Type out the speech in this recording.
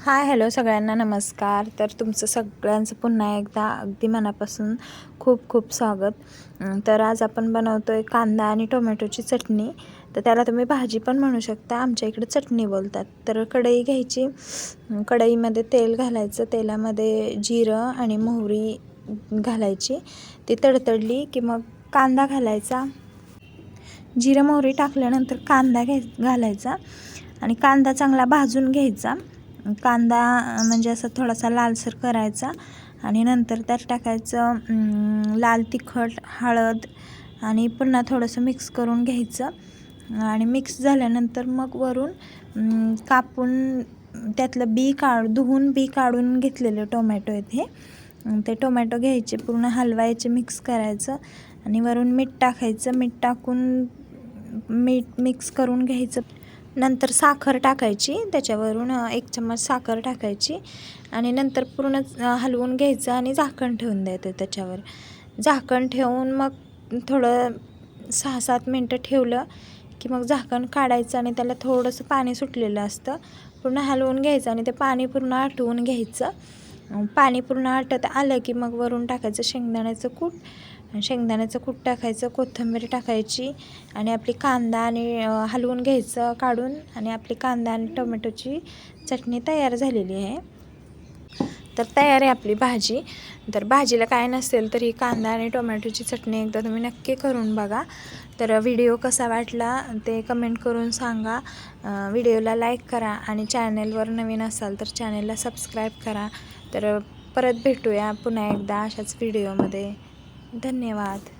Hi hello सगळ्यांना नमस्कार. तर तुमचं सगळ्यांचं पुन्हा एकदा अगदी मनापासून खूप खूप स्वागत. तर आज आपण बनवतो आहे कांदा आणि टोमॅटोची चटणी. तर त्याला तुम्ही भाजी पण म्हणू शकता आमच्या इकडे चटणी बोलतात. तर कढई घ्यायची. कढईमध्ये तेल घालायचं. तेलामध्ये जिरं आणि मोहरी घालायची. ती तडतडली की मग कांदा घालायचा. जिरं मोहरी टाकल्यानंतर कांदा घ्याय घालायचा. आणि कांदा चांगला भाजून घ्यायचा. कांदा म्हणजे असा थोडासा लालसर करायचा आणि नंतर त्यात टाकायचं लाल तिखट हळद आणि पुन्हा थोडंसं मिक्स करून घ्यायचं. आणि मिक्स झाल्यानंतर मग वरून कापून त्यातलं बी काढ धुवून बी काढून घेतलेलं टोमॅटो आहेत ते टोमॅटो घ्यायचे पूर्ण हलवायचे मिक्स करायचं आणि वरून मीठ टाकायचं. मीठ टाकून मीठ मिक्स करून घ्यायचं. नंतर साखर टाकायची त्याच्यावरून एक चम्मच साखर टाकायची आणि नंतर पूर्ण हलवून घ्यायचं आणि झाकण ठेवून द्यायचं त्याच्यावर. झाकण ठेवून मग थोडं सहा सात मिनटं ठेवलं की मग झाकण काढायचं आणि त्याला थोडंसं पाणी सुटलेलं असतं. पूर्ण हलवून घ्यायचं आणि ते पाणी पूर्ण आटवून घ्यायचं. पाणी पूर्ण आटत आलं की मग वरून टाकायचं शेंगदाण्याचं कूट शेंगदाण्याचं कूट टाकायचं कोथिंबीर टाकायची आणि आपली कांदा आणि हलवून घ्यायचं काढून आणि आपली कांदा आणि टोमॅटोची चटणी तयार झालेली आहे. तर तयार आहे आपली भाजी. तर भाजीला काय नसेल तर ही कांदा आणि टोमॅटोची चटणी एकदा तुम्ही नक्की करून बघा. तर व्हिडिओ कसा वाटला ते कमेंट करून सांगा. व्हिडिओला लाईक करा आणि चॅनेलवर नवीन असाल तर चॅनेलला सबस्क्राईब करा. तर परत भेटूया पुन्हा एकदा अशाच व्हिडिओमध्ये. धन्यवाद.